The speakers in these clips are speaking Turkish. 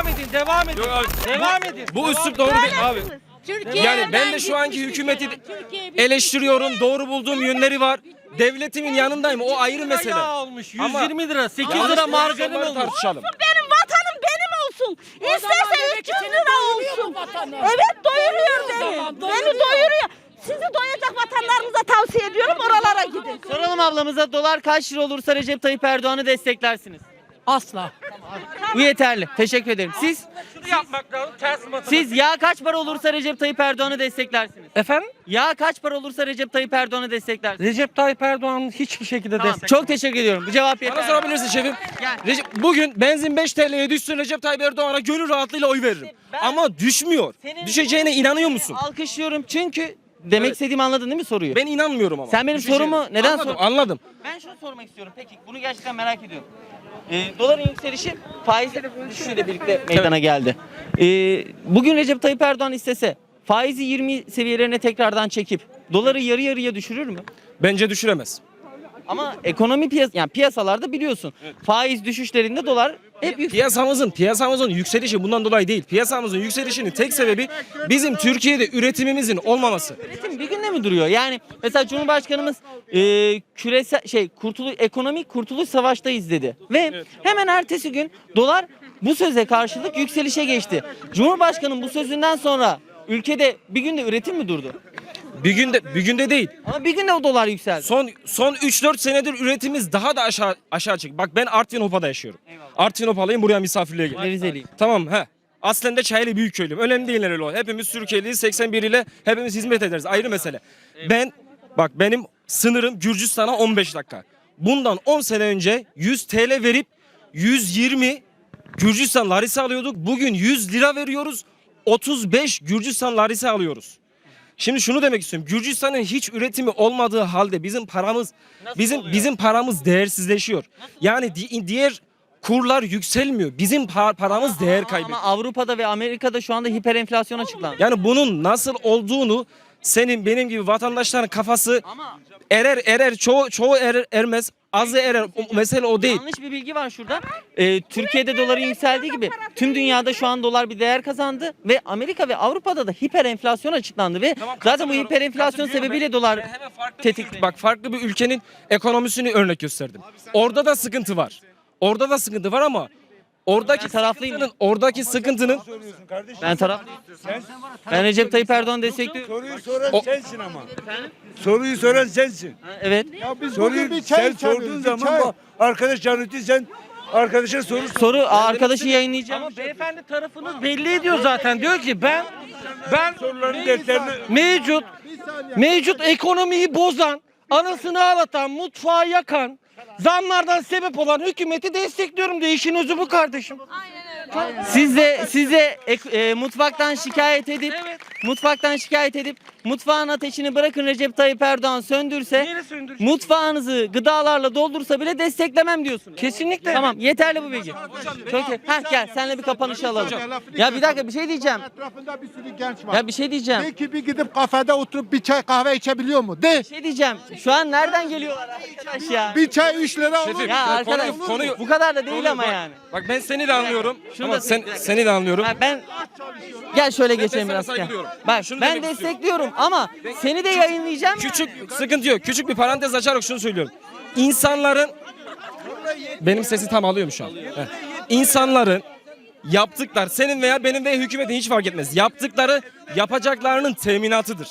Devam edin, devam edin. Yok abi, Devam edin. Bu üslup doğru değil abi. Türkiye Yani ben de şu anki hükümeti eleştiriyorum. Doğru bulduğum yönleri var. Devletimin yanındayım. O ayrı mesele. Yağ olmuş 120 Ama- lira, 8 Yanlış lira margarin olmuş. tartışalım. Benim vatanım benim olsun. İsterse 300 lira olsun. Evet doyuruyor beni. Beni doyuruyor. Sizi doyacak vatanlarımıza tavsiye ediyorum oralara gidin. Soralım ablamıza dolar kaç lira olursa Recep Tayyip Erdoğan'ı desteklersiniz. Asla. Bu yeterli. Teşekkür ederim. Siz Şunu yapmak lazım, ters matematik. siz yağ kaç para olursa Recep Tayyip Erdoğan'ı desteklersiniz. Efendim? Yağ kaç para olursa Recep Tayyip Erdoğan'ı desteklersiniz. Recep Tayyip Erdoğan hiçbir şekilde Tamam, destek. çok teşekkür ediyorum. Bu cevap Bana yeter. sorabilirsin şefim. Gel. Recep, bugün benzin 5 TL'ye düşsün Recep Tayyip Erdoğan'a gönül rahatlığıyla oy veririm. ben- Ama düşmüyor. Senin- Düşeceğine inanıyor musun? Alkışlıyorum çünkü demek Evet. istediğimi anladın değil mi soruyu? Ben inanmıyorum ama. Sen benim Düşeceğine. sorumu neden anladım, sor- Anladım. Ben şunu sormak istiyorum. Peki bunu gerçekten merak ediyorum. Ee, doların yükselişi faizlerin düşüşüyle birlikte meydana geldi. Ee, bugün Recep Tayyip Erdoğan istese faizi 20 seviyelerine tekrardan çekip doları yarı yarıya düşürür mü? Bence düşüremez. Ama ekonomi piyas yani piyasalarda biliyorsun faiz düşüşlerinde dolar hep yüksek. Piyasamızın piyasamızın yükselişi bundan dolayı değil. Piyasamızın yükselişinin tek sebebi bizim Türkiye'de üretimimizin olmaması. Üretim bir günde mi duruyor? Yani mesela Cumhurbaşkanımız e, küresel şey kurtuluş ekonomik kurtuluş savaştayız dedi. Ve hemen ertesi gün dolar bu söze karşılık yükselişe geçti. Cumhurbaşkanının bu sözünden sonra ülkede bir günde üretim mi durdu? Bir günde bir günde değil. Ama bir günde o dolar yükseldi. Son son 3-4 senedir üretimimiz daha da aşağı aşağı çık. Bak ben Artvin Hopa'da yaşıyorum. Artvin Hopalıyım buraya misafirliğe geldim. Rizeliyim. Tamam he. Aslen de Çayeli Büyükköylüyüm. Önemli değil nereli o. Hepimiz Türkiye'liyiz. 81 ile hepimiz hizmet ederiz. Ayrı mesele. Ben bak benim sınırım Gürcistan'a 15 dakika. Bundan 10 sene önce 100 TL verip 120 Gürcistan larisi alıyorduk. Bugün 100 lira veriyoruz. 35 Gürcistan larisi alıyoruz. Şimdi şunu demek istiyorum. Gürcistan'ın hiç üretimi olmadığı halde bizim paramız bizim bizim paramız değersizleşiyor. Yani di- diğer kurlar yükselmiyor. Bizim pa- paramız değer kaybediyor. Ama Avrupa'da ve Amerika'da şu anda hiperenflasyon açıklandı. Yani bunun nasıl olduğunu senin benim gibi vatandaşların kafası Ama erer erer çoğu çoğu erer ermez. Azı erer. O, mesele o değil. Yanlış bir bilgi var şurada. Ee, Türkiye'de doların yükseldiği gibi tüm dünyada şu an dolar bir değer kazandı ve Amerika ve Avrupa'da da hiper enflasyon açıklandı ve zaten bu katılıyorum, hiper enflasyon katılıyorum. sebebiyle Ben- dolar ben hemen farklı bir tetik. Bak farklı bir ülkenin ekonomisini örnek gösterdim. Orada da sıkıntı var. Orada da sıkıntı var ama oradaki Ben taraflıyım. sıkıntının oradaki sıkıntının Ben taraf Ben Recep Tayyip Erdoğan destekliyorum. Soruyu soran O- sensin ama. Soruyu soran sensin. Ha, Evet. Soruyu sen sorduğun zaman bak, arkadaş yanıtı sen arkadaşa soru sor. Soru arkadaşı yayınlayacağım. Ama beyefendi tarafını belli ediyor zaten. Diyor ki ben ben Soruların dertlerini mevcut mevcut ekonomiyi bozan, anasını ağlatan, mutfağı yakan, zamlardan sebep olan hükümeti destekliyorum diye işin özü bu kardeşim. Siz de size ek- e, mutfaktan şikayet edip mutfaktan şikayet edip mutfağın ateşini bırakın Recep Tayyip Erdoğan söndürse Neyle mutfağınızı gıdalarla doldursa bile desteklemem diyorsunuz. Kesinlikle. Tamam yeterli bu bilgi. Çok iyi. Heh gel senle bir kapanış alalım. Ya bir dakika bir şey diyeceğim. Etrafında bir sürü genç var. Ya bir şey diyeceğim. De ki bir gidip kafede oturup bir çay kahve içebiliyor mu? De. Bir şey diyeceğim. Şu an nereden geliyorlar arkadaş ya? Bir çay 3 lira olur. Şefim, Ya konuyu- arkadaş konuyu- bu kadar da değil konuyu ama bak- yani. Bak ben seni de anlıyorum. Şunu Ama da- sen seni de anlıyorum. Ya ben gel şöyle geçelim sana biraz. Gel. saygı duyuyorum. Bak Şunu ben demek istiyorum. destekliyorum ama seni de yayınlayacağım. Küçük sıkıntı yok. Küçük bir parantez açarak şunu söylüyorum. İnsanların benim sesi tam alıyorum şu an. İnsanların yaptıklar senin veya benim veya hükümetin hiç fark etmez. Yaptıkları yapacaklarının teminatıdır.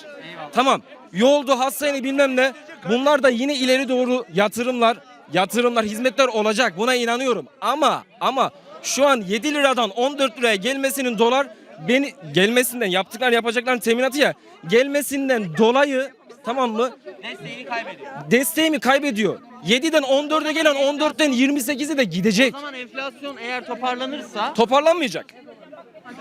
Tamam. Yoldu, hastane bilmem ne. Bunlar da yine ileri doğru yatırımlar, yatırımlar, hizmetler olacak. Buna inanıyorum. Ama ama şu an 7 liradan 14 liraya gelmesinin dolar beni gelmesinden yaptıklar yapacakların teminatı ya gelmesinden dolayı tamam mı? Desteğini kaybediyor. Desteğimi kaybediyor. 7'den 14'e gelen 14'ten 28'e de gidecek. O zaman enflasyon eğer toparlanırsa Toparlanmayacak.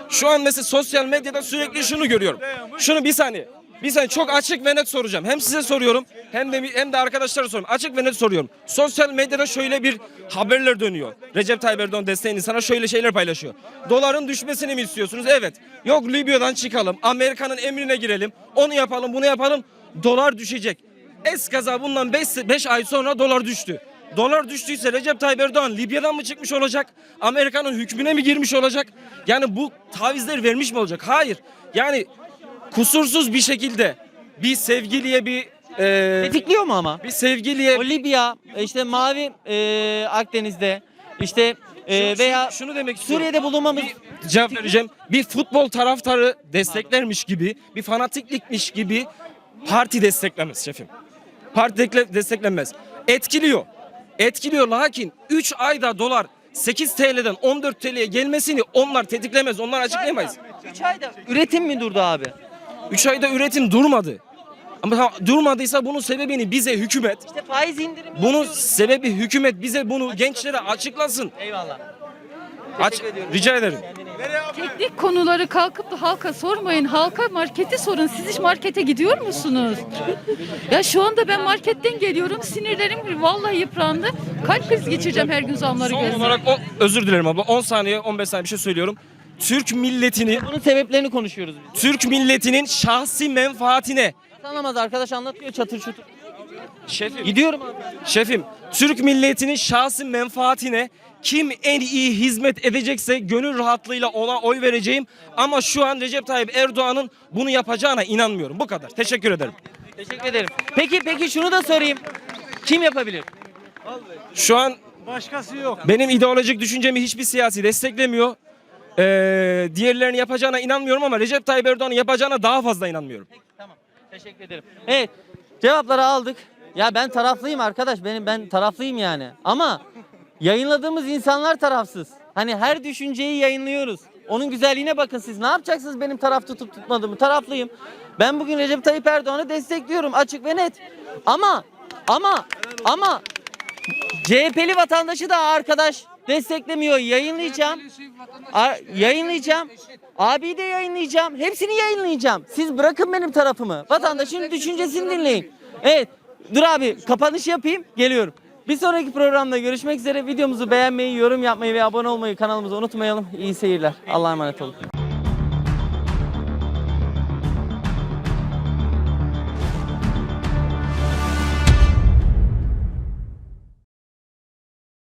Şu an mesela sosyal medyada sürekli şunu görüyorum. Şunu bir saniye. Bir saniye çok açık ve net soracağım. Hem size soruyorum hem de hem de arkadaşlara soruyorum. Açık ve net soruyorum. Sosyal medyada şöyle bir haberler dönüyor. Recep Tayyip Erdoğan desteğini sana şöyle şeyler paylaşıyor. Doların düşmesini mi istiyorsunuz? Evet. Yok Libya'dan çıkalım. Amerika'nın emrine girelim. Onu yapalım, bunu yapalım. Dolar düşecek. Eskaza bundan 5 ay sonra dolar düştü. dolar düştüyse Recep Tayyip Erdoğan Libya'dan mı çıkmış olacak? Amerika'nın hükmüne mi girmiş olacak? Yani bu tavizleri vermiş mi olacak? Hayır. Yani kusursuz bir şekilde bir sevgiliye bir e, Tetikliyor mu ama? bir sevgiliye O Libya, işte Mavi e, Akdeniz'de, işte e, veya şunu- demek istiyorum. Suriye'de bulunmamız cevap vereceğim. Bir futbol taraftarı desteklermiş gibi, bir fanatiklikmiş gibi parti desteklemez şefim. Parti dekle- desteklenmez. Etkiliyor. Etkiliyor lakin 3 ayda dolar 8 TL'den 14 TL'ye gelmesini onlar tetiklemez. Onlar açıklayamayız. 3 ayda üretim mi durdu abi? 3 ayda üretim durmadı. Ama ha- durmadıysa bunun sebebini bize hükümet, İşte faiz indirimi. bunun sebebi hükümet bize bunu gençlere açıklasın. Eyvallah. Aç, rica ederim. Teknik konuları kalkıp da halka sormayın. Halka markete sorun. Siz hiç markete gidiyor musunuz? Ya şu anda ben marketten geliyorum. Sinirlerim vallahi yıprandı. Kalp krizi geçireceğim her gün zamları Son olarak o, özür dilerim abla 10 saniye 15 saniye bir şey söylüyorum. Türk milletini Bunun sebeplerini konuşuyoruz biz. Türk milletinin şahsi menfaatine Anlamaz arkadaş anlatıyor çatır çutur. şefim, Gidiyorum abi. şefim Türk milletinin şahsi menfaatine kim en iyi hizmet edecekse gönül rahatlığıyla ona oy vereceğim ama şu an Recep Tayyip Erdoğan'ın bunu yapacağına inanmıyorum. Bu kadar. Teşekkür ederim. Teşekkür ederim. Peki peki şunu da sorayım. Kim yapabilir? Şu an Başkası yok. benim ideolojik düşüncemi hiçbir siyasi desteklemiyor. Ee, diğerlerinin yapacağına inanmıyorum ama Recep Tayyip Erdoğan'ın yapacağına daha fazla inanmıyorum. Teşekkür ederim. Evet. Cevapları aldık. Ya ben taraflıyım arkadaş. Benim ben taraflıyım yani. Ama yayınladığımız insanlar tarafsız. Hani her düşünceyi yayınlıyoruz. Onun güzelliğine bakın siz. Ne yapacaksınız benim taraf tutup tutmadığımı? Taraflıyım. Ben bugün Recep Tayyip Erdoğan'ı destekliyorum açık ve net. Ama ama ama CHP'li vatandaşı da arkadaş desteklemiyor. Yayınlayacağım. A- yayınlayacağım. Abi de yayınlayacağım. Hepsini yayınlayacağım. Siz bırakın benim tarafımı. Vatandaşın düşüncesini dinleyin. Evet. Dur abi kapanış yapayım. Geliyorum. Bir sonraki programda görüşmek üzere. Videomuzu beğenmeyi, yorum yapmayı ve abone olmayı kanalımıza unutmayalım. İyi seyirler. Allah'a emanet olun.